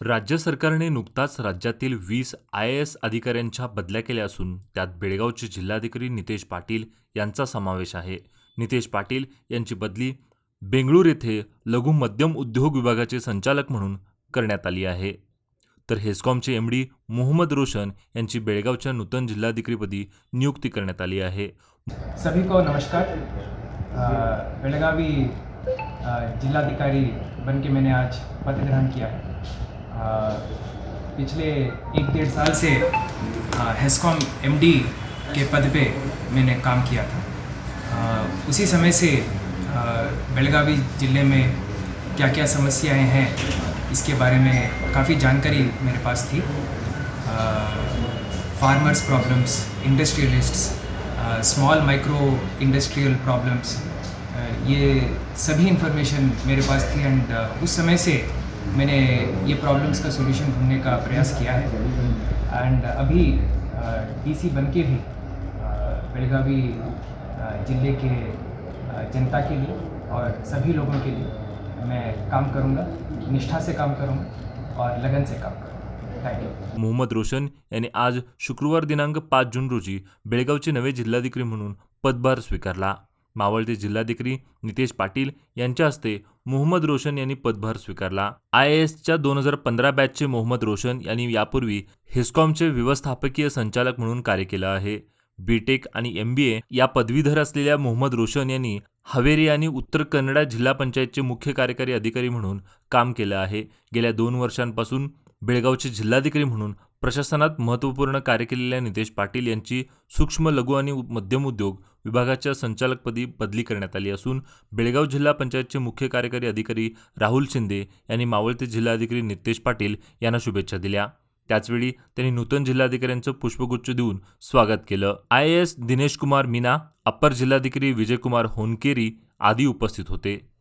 राज्य सरकारने नुकताच राज्यातील वीस आय ए एस अधिकाऱ्यांच्या बदल्या केल्या असून त्यात बेळगावचे जिल्हाधिकारी नितेश पाटील यांचा समावेश आहे. नितेश पाटील यांची बदली बेंगळूर येथे लघु मध्यम उद्योग विभागाचे संचालक म्हणून करण्यात आली आहे. तर हेस्कॉमचे एम डी मोहम्मद रोशन यांची बेळगावच्या नूतन जिल्हाधिकारीपदी नियुक्ती करण्यात आली आहे. सभी को नमस्कार बेळगावी जिल्हाधिकारी बनके मैंने आज पद ग्रहण किया है। पिछले एक डेढ़ साल से हेस्कॉम एमडी के पद पे मैंने काम किया था। अ, उसी समय से बेलगावी ज़िले में क्या क्या समस्याएँ हैं इसके बारे में काफ़ी जानकारी मेरे पास थी। Farmers problems industrialists small micro industrial problems ये सभी इंफॉर्मेशन मेरे पास थी एंड उस समय से मैंने ये प्रॉब्लम्स का सोल्यूशन ढूंढने का प्रयास किया है। एंड अभी डीसी बन के भी बेलगावी ज़िले के जनता के लिए और सभी लोगों के लिए मैं काम करूँगा निष्ठा से काम करूँगा और लगन से काम करूँगा। थैंक यू मोहम्मद रोशन यांनी आज शुक्रवार दिनांक पाच जून रोजी बेळगावचे नवे जिल्हाधिकारी म्हणून पदभार स्वीकारला. मावळते जिल्हाधिकारी नितेश पाटील यांच्या हस्ते मोहम्मद रोशन यांनी पदभार स्वीकारला. आय एसच्या दोन हजार पंधरा बॅचचे मोहम्मद रोशन यांनी यापूर्वी हेस्कॉमचे व्यवस्थापकीय संचालक म्हणून कार्य केलं आहे. बीटेक आणि एम बी ए या पदवीधर असलेल्या मोहम्मद रोशन यांनी हवेरी आणि उत्तर कन्नडा जिल्हा पंचायतचे मुख्य कार्यकारी अधिकारी म्हणून काम केलं आहे. गेल्या दोन वर्षांपासून बेळगावचे जिल्हाधिकारी म्हणून प्रशासनात महत्त्वपूर्ण कार्य केलेल्या नितेश पाटील यांची सूक्ष्म लघु आणि मध्यम उद्योग विभागाच्या संचालकपदी बदली करण्यात आली असून बेळगाव जिल्हा पंचायतचे मुख्य कार्यकारी अधिकारी राहुल शिंदे यांनी मावळते जिल्हाधिकारी नितेश पाटील यांना शुभेच्छा दिल्या. त्याचवेळी त्यांनी नूतन जिल्हाधिकाऱ्यांचं पुष्पगुच्छ देऊन स्वागत केलं. I A S Dinesh Kumar Meena upper जिल्हाधिकारी विजयकुमार होनकेरी आदी उपस्थित होते.